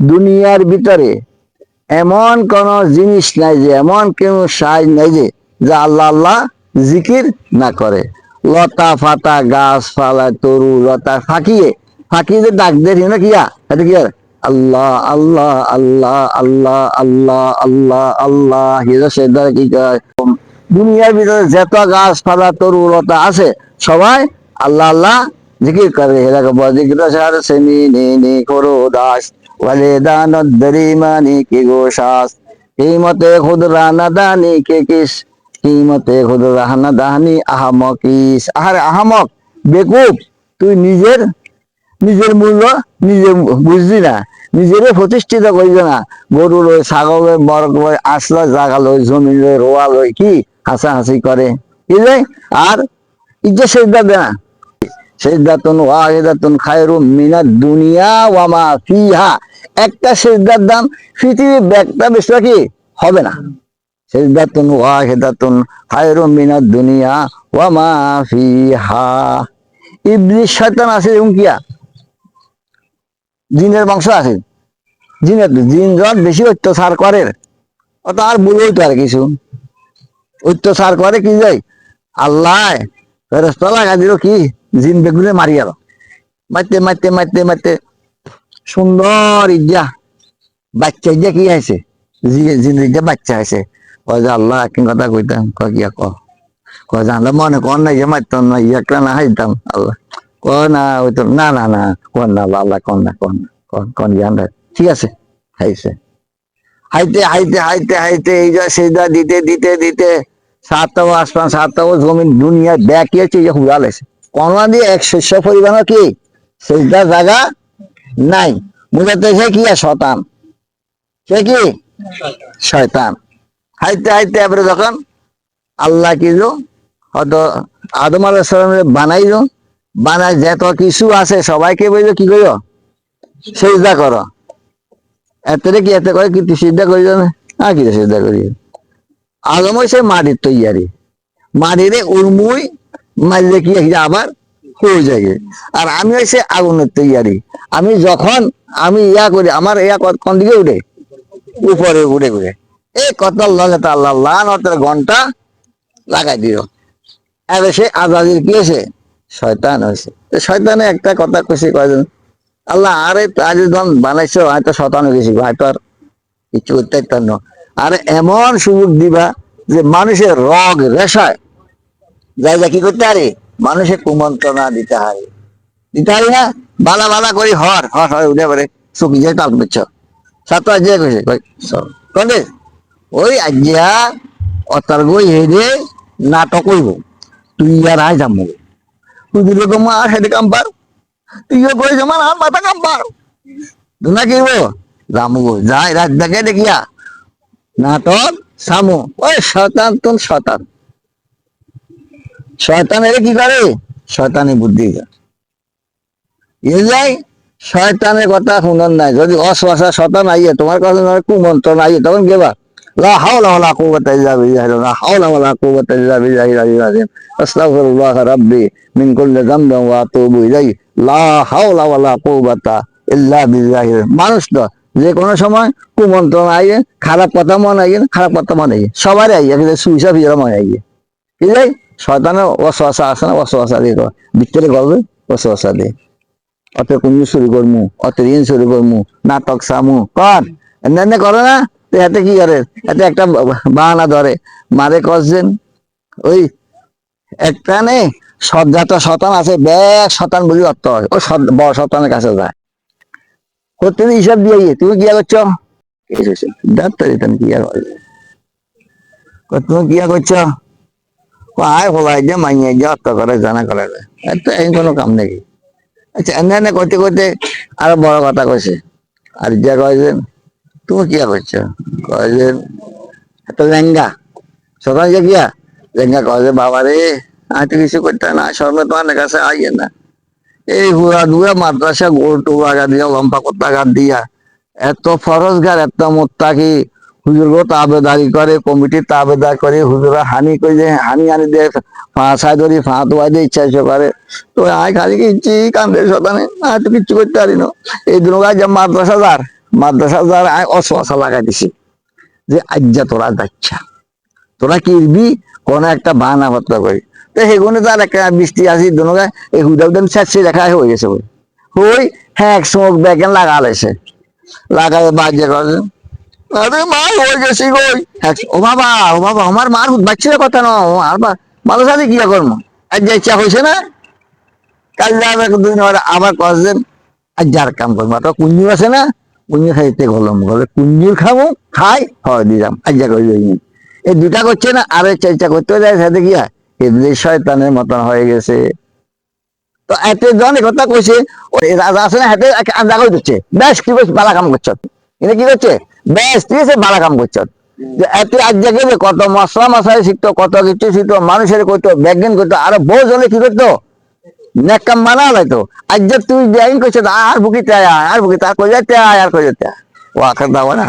দুনিয়ার ভিতরে এমন কোন জিনিস নাই যে, এমন কোন সাজ নাই যে, যা আল্লাহ আল্লাহ জিকির না করে। লতা ফাতা গাছ পালা তরু লতা ফাঁকিয়ে ফাঁকিয়ে যে ডাক দিয়ে না কিয়া এটা কি? আল্লাহ আল্লাহ আল্লাহ আল্লাহ আল্লাহ আল্লাহ আল্লাহ হিজা সেদা কি দুনিয়ার ভিতরে যত গাছ পালা তরু লতা আছে, সবাই আল্লাহ আল্লাহ জিকির করে। নে নে করো দাস ওয়ালে দানত দরিমানি কি গো শাস খুদ রানা দানি কে কিস। এই মতে খুদ রাহানা দাহানি আহামক ইস আহারে আহামক, বেকুব, তুই নিজের নিজের মূল্য নিজে বুঝলি না। নিজেরে প্রতিষ্ঠিত করিল না। গরু লই, ছাগল লই বরক লই আসলা জাগা লই, জমি লই, রোয়া লই, কি হাসাহাসি করে। কি আর ইজ্জত সেজদা দে না। সেজদাতুন ওয়াহিদাতুন খায়রুম মিনাদ দুনিয়া ওয়া মা ফিহা। একটা সেজদার দাম পৃথিবীর ব্যাগটা বেশি কি? হবে না। সেজদাতুন ওয়াহিদাতুন খায়রুম মিনাদ দুনিয়া ওয়া মা ফিহা। ইবলিস শয়তান আছে এবং কিয়া জিনের বংশ আছে। জিনের জিন যখন বেশি অত্যাচার করে। অত আর বলেই তো আর কিছু। অত্যাচার করে কি যায় আল্লাহ ফেরস্তা লাগা দিল কি? জিন বেগুনে মারি গেল মারতে মারতে মারতে মারতে সুন্দর ইজ্জা। বাচ্চা ইজ্জা কি আছে জিন ইজ্জা বাচ্চা আছে কয় যে আল্লাহ কি কথা কইতাম। কয় কিয়া ক কয় জানলে মনে কর না ইয়ে মারতাম না ইয়া না হাইতাম আল্লাহ ক না, ওই তো, না না না কন না, আল্লাহ কন না কন না কন কন জ্ঞান ঠিক আছে হাইছে হাইতে হাইতে হাইতে হাইতে, এই যা, সেই দিতে দিতে দিতে। সাতটাও আসমান সাতটাও জমিন দুনিয়া ব্যাকি আছে? যে হুড়া লাগছে দিয়ে এক শস্য পরিমাণ কি সেটা জায়গা নাই? মুজাতে সে কি শতান সে কি? শয়তান। হাইতে হাইতে এবারে যখন আল্লাহ কিলো হয়তো আদম সালামের বানাইলো বানাই যত কিছু আছে সবাইকে বলল, কি করো? সেজদা করো। এতে কি এতে করে কিন্তু সিদ্ধা করি না? কি সিদ্ধা করি আদম হয়েছে মাটির তৈয়ারি। মাটিরে উর্মুই মারলে কি আবার হয়ে যায় আর আমি হয়েছে আগুনের তৈয়ারি। আমি যখন আমি ইয়া করি, আমার ইয়া কোন দিকে উঠে? উপরে উঠে উঠে। এই কত আল্লাহ ঘণ্টা লাগাই দিও। এবার সে আজাদির কি হয়েছে? শয়তান হয়েছে। শয়তানে একটা কথা কইছে কয়জন আল্লাহ, আরে আজ যখন বানাইছো হয়তো শতান হয়ে গেছি হয়তো আর কিছু করতে আর এমন সুযোগ দিবা যে মানুষের রগ রেশায় যাই যা কি করতে পারে? মানুষের কুমন্ত্রণা দিতে হয়। দিতে হয় না, বালা বালা করি, হর হর হর, উঠে পারে চুকি যায় তাল বুঝছ সাত আজিয়া কইছে, কই ওই আজিয়া অতার গই হেরে নাটক কইব তুই আর আই যাম তুই দিলে কম আর হেঁটে কাম পার তুইও কই জমা আর মাথা কাম পার দুনা কি রামু যাই, রাত দেখে দেখিয়া। নাটক, সামু। ওই শতান তুন শতান শয়তানের কি করে? শয়তানি বুদ্ধি যাই, শয়তানের কথা শুনন নাই। যদি অশ্বাসা শতান আইয়ে, তোমার কথা নয় কুমন্ত্র আইয়ে, তখন গেবা লা লা লা মানুষ তো যে কোনো সময় কুমন্ত্রণ আইয়ে, খারাপ কথা মনে আইয়ে, খারাপ কথা মনে আইয়ে। সবারই আইয়ে সুইসা ফিরা মনে আইয়ে। ঠিক শয়তানের অশ্বাসা আছে না? অশ্বাসা দিয়ে। ভিতরে গল্পে অশ্বাসা দিয়ে। অত কুঞ্জু শুরু করমু অত ঋণ শুরু করমু নাটক সামু কর। এনে করে না? তো এতে কি করে? এতে একটা বাহানা ধরে। মারে কষছেন ওই একটা নে সজ্জাত শতান আছে ব্যাগ শতান বলি অর্থ হয়। ওই সৎ- বড় শতানের কাছে যায়। করতে হিসাব দিয়ে তুমি কি করছ? ডাক্তার কি আর তুমি কি করছ? আয় হলাই যে মাইয়ে যে অর্থ করে, জানা করে এত এই কোনো কাম নাকি আচ্ছা এনে এনে করতে করতে আরও বড় কথা কইছে। আর যে কয়েছেন তুমি কি করছ? কয়েছেন এত লেঙ্গা। সকাল যে গিয়া লেঙ্গা কয়েছে বাবা রে, আমি তো কিছু করতে না শর্মে তোমার কাছে আইয়ে না। এই হুয়া দুয়া মাদ্রাসা গোল টোলা গা দিয়া, লম্বা কত্তা গা দিয়া, এত ফরজগার এত মোত্তাকি হুজুর গো তাবেদারি করে, কমিটি তাবেদার করে, হুজুরা হানি করে যে, হানি আনি দিয়ে ফাঁসায় ধরি, ফাঁ তোয়া দিয়ে, ইচ্ছা ইচ্ছা করে। তো আয় খালি কি ইচ্ছি কান্দে শতানে আর তো কিচ্ছু করতে পারি না। এই দুনো যে মাদ্রাসা যার, মাদ্রাসা যারা অসা লাগাই দিছে, যে আজ্জা তোরা যাচ্ছা। তোরা কিনবি কোন একটা বাহানা পত্র করি। তো সেগুলো তার একটা বৃষ্টি আসি দুনুকা এই হুদা হুদাম শেষে দেখা হয়ে গেছে ওই হ্যাঁ এক সময় ব্যাগেন লাগালেছে লাগাই বাজে করে। আরে হয়ে গেছি ও বাবা ও বাবা, আমার মার বাচ্চার কথা না আর ভালো সাথে কি করব আজ যা ইচ্ছা হয়েছে না? কাল যাবে দুদিন আবার কয়েকদিন আর যার কাম করব। তো আছে না? কুঞ্জু খাইতে গলম গলে কুঞ্জুর খাব, খাই হয় দিলাম আর যা করি এই দুটা করছে না, আরও চেষ্টা করতে যায় সাথে কি হয়? এদের শয়তানের মতন হয়ে গেছে। তো এতে জন কথা কইছে, ওই রাজা আছে না, হাতে আন্দা করে দিচ্ছে বেশ কি বেশ বালা কাম করছ। এটা কি করছে? কাম করছ। কত কত মানুষের করতো ব্যাগিন করতো আর বহু জনে কি করতো? নেকাম মানা লাইতো আজ তুই ব্যাগিন করছ আর আয়, আর বুকিতে আর কই আর কই। ও আখার দাওয়া না